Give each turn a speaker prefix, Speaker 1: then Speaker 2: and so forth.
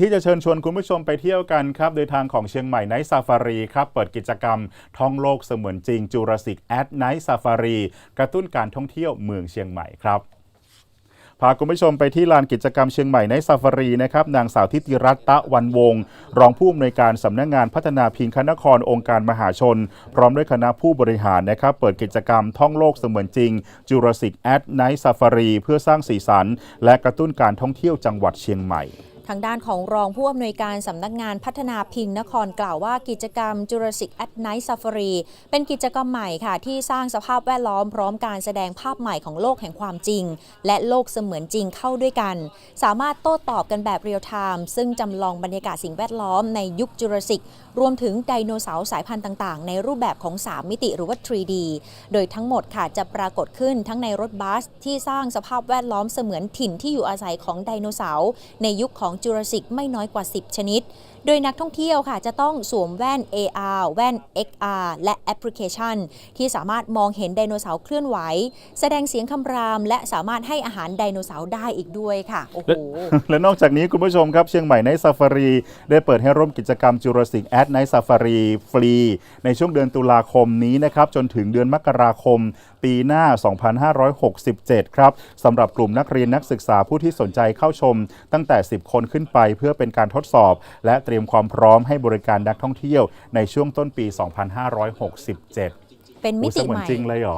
Speaker 1: ที่จะเชิญชวนคุณผู้ชมไปเที่ยวกันครับ โดยทางของเชียงใหม่ไนท์ซาฟารีครับ เปิดกิจกรรมท่องโลกเสมือนจริงจูราสิกแอดไนท์ซาฟารีกระตุ้นการท่องเที่ยวเมืองเชียงใหม่ครับพาคุณผู้ชมไปที่ลานกิจกรรมเชียงใหม่ในซาฟารีนะครับนางสาวทิติรัตน์ตะวันวงศ์รองผู้อำนวยการสำนักงานพัฒนาพิงคนครองค์การมหาชน พร้อมด้วยคณะผู้บริหารนะครับเปิดกิจกรรมท่องโลกเสมือนจริงจูราสิกแอดไนท์ซาฟารีเพื่อสร้างสีสัน และกระตุ้นการท่องเที่ยวจังหวัดเชียงใหม่
Speaker 2: ทางด้านของรองผู้อำนวยการสำนักงานพัฒนาพิงนครกล่าวว่ากิจกรรม Jurassic at Night Safari เป็นกิจกรรมใหม่ค่ะ ที่สร้างสภาพแวดล้อมพร้อมการแสดงภาพใหม่ของโลกแห่งความจริง และโลกเสมือนจริงเข้าด้วยกัน สามารถโต้ตอบกันแบบเรียลไทม์ซึ่งจำลองบรรยากาศสิ่งแวดล้อมในยุคจูราสสิกรวมถึงไดโนเสาร์สายพันธุ์ต่างๆ ในรูปแบบของ 3 มิติหรือว่า 3D โดยทั้งหมดค่ะจะปรากฏขึ้นทั้งในรถบัสที่สร้างสภาพแวดล้อมเสมือนถิ่นที่อยู่อาศัยของไดโนเสาร์ในยุคของจูราสสิกไม่น้อยกว่า 10 ชนิด โดยนักท่องเที่ยวค่ะจะต้องสวมแว่น AR แว่น XR และแอปพลิเคชัน ที่สามารถมองเห็นไดโนเสาร์เคลื่อนไหว แสดงเสียงคำราม และสามารถให้อาหารไดโนเสาร์ได้อีกด้วยค่ะ โอ้โห
Speaker 1: และนอกจากนี้คุณผู้ชมครับ เชียงใหม่ในซาฟารี ได้เปิดให้ร่วมกิจกรรม Jurassic at Night Safari ฟรี ในช่วงเดือนตุลาคมนี้นะครับจนถึงเดือนมกราคม ปีหน้า 2567 ครับสำหรับกลุ่มนักเรียนนักศึกษาผู้ที่สนใจเข้าชมตั้งแต่ 10 คนขึ้นไป เพื่อเป็นการทดสอบ และเตรียมความพร้อมให้บริการนักท่องเที่ยวในช่วงต้นปี 2567
Speaker 2: เป็นมิ
Speaker 1: อุ๊ยเส
Speaker 2: ติ
Speaker 1: มือ
Speaker 2: ให
Speaker 1: น
Speaker 2: ม่
Speaker 1: จริงเลยเหรอ